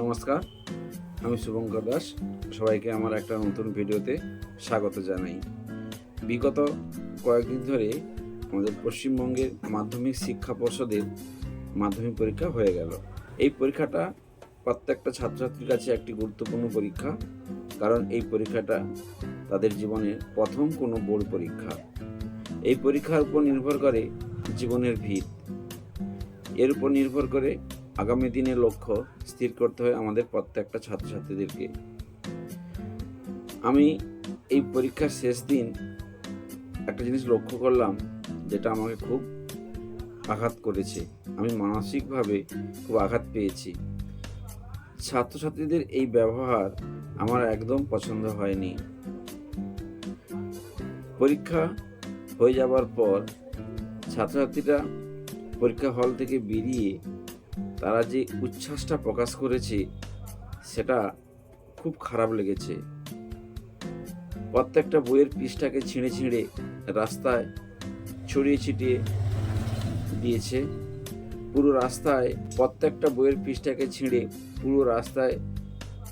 নমস্কার, আমি শুভঙ্কর দাস। সবাইকে আমার একটা নতুন ভিডিওতে স্বাগত জানাই। বিগত কয়েকদিন ধরে আমাদের পশ্চিমবঙ্গের মাধ্যমিক শিক্ষা পর্ষদের মাধ্যমিক পরীক্ষা হয়ে গেল। এই পরীক্ষাটা প্রত্যেকটা ছাত্রছাত্রীর কাছে একটি গুরুত্বপূর্ণ পরীক্ষা, কারণ এই পরীক্ষাটা তাদের জীবনের প্রথম কোনো বোর্ড পরীক্ষা। এই পরীক্ষার উপর নির্ভর করে জীবনের ভিত। এর উপর নির্ভর করে আগামী দিনের লক্ষ্য স্থির করতে হয় আমাদের প্রত্যেকটা ছাত্রছাত্রীদেরকে। আমি এই পরীক্ষার শেষ দিন একটা জিনিস লক্ষ্য করলাম যেটা আমাকে খুব আঘাত করেছে। আমি মানসিকভাবে খুব আঘাত পেয়েছি। ছাত্রছাত্রীদের এই ব্যবহার আমার একদম পছন্দ হয়নি। পরীক্ষা হয়ে যাবার পর ছাত্রছাত্রীরা পরীক্ষা হল থেকে বেরিয়ে তারা যে উচ্ছ্বাসটা প্রকাশ করেছে, সেটা খুব খারাপ লেগেছে। প্রত্যেকটা বইয়ের পৃষ্ঠাকে ছিঁড়ে ছিঁড়ে রাস্তায় ছড়িয়ে ছিটিয়ে দিয়েছে। পুরো রাস্তায়, প্রত্যেকটা বইয়ের পৃষ্ঠাকে ছিঁড়ে পুরো রাস্তায়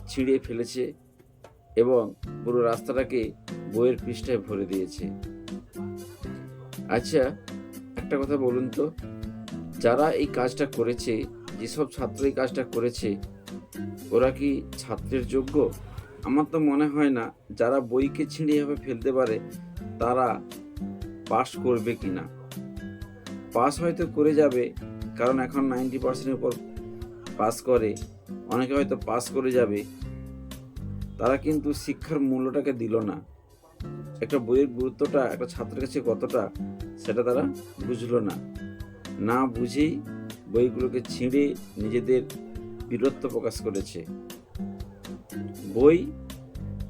ছিঁড়ে ফেলেছে এবং পুরো রাস্তাটাকে বইয়ের পৃষ্ঠায় ভরে দিয়েছে। আচ্ছা একটা কথা বলুন তো, যারা এই কাজটা করেছে যেসব ছাত্র এই কাজটা করেছে, ওরা কি ছাত্রের যোগ্য? আমার তো মনে হয় না, যারা বইকে ছিঁড়ে এভাবে ফেলতে পারে, তারা পাস করবে কি না পাস হয়তো করে যাবে, কারণ এখন নাইনটি পার্সেন্টের উপর পাস করে, অনেকে হয়তো পাস করে যাবে। তারা কিন্তু শিক্ষার মূল্যটাকে দিল না। একটা বইয়ের গুরুত্বটা একটা ছাত্রের কাছে কতটা, সেটা তারা বুঝলো না। না বুঝেই বইগুলোকে ছিঁড়ে নিজেদের বীরত্ব প্রকাশ করেছে। বই,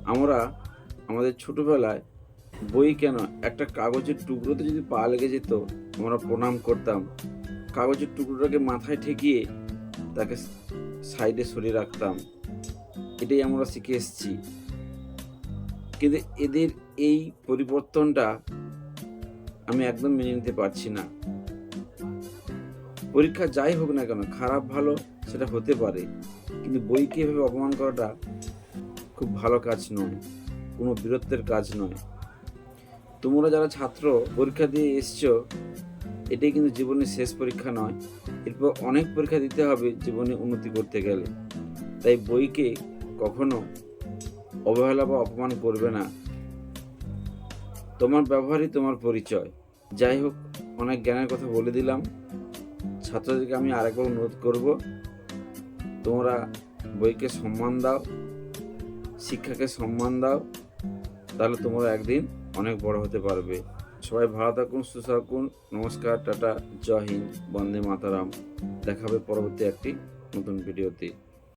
আমরা আমাদের ছোটবেলায় বই কেন একটা কাগজের টুকরোতে যদি পা লেগে যেত, আমরা প্রণাম করতাম। কাগজের টুকরোটাকে মাথায় ঠেকিয়ে তাকে সাইডে সরিয়ে রাখতাম। এটাই আমরা শিখে এসেছি। কিন্তু এদের এই পরিবর্তনটা আমি একদম মেনে নিতে পারছি না। পরীক্ষা যাই হোক না কেন, খারাপ ভালো সেটা হতে পারে। কিন্তু বইকে এভাবে অপমান করাটা খুব ভালো কাজ নয়, কোনো বীরত্বের কাজ নয়। তোমরা যারা ছাত্র, পরীক্ষা দিয়ে এসছো, এটাই কিন্তু জীবনের শেষ পরীক্ষা নয়। এরপর অনেক পরীক্ষা দিতে হবে জীবনে উন্নতি করতে গেলে। তাই বইকে কখনো অবহেলা বা অপমান করবে না। তোমার ব্যবহারই তোমার পরিচয়। যাই হোক, অনেক জ্ঞানের কথা বলে দিলাম। ছাত্রদেরকে আমি আরেকবার অনুরোধ করব, তোমরা বইকে সম্মান দাও, শিক্ষাকে সম্মান দাও, তাহলে তোমরা একদিন অনেক বড় হতে পারবে। সবাই ভালো থাকুন, সুস্থ থাকুন, নমস্কার, টাটা, জয় হিন্দ, বন্দে মাতারাম। দেখাবে পরবর্তী একটি নতুন ভিডিওতে।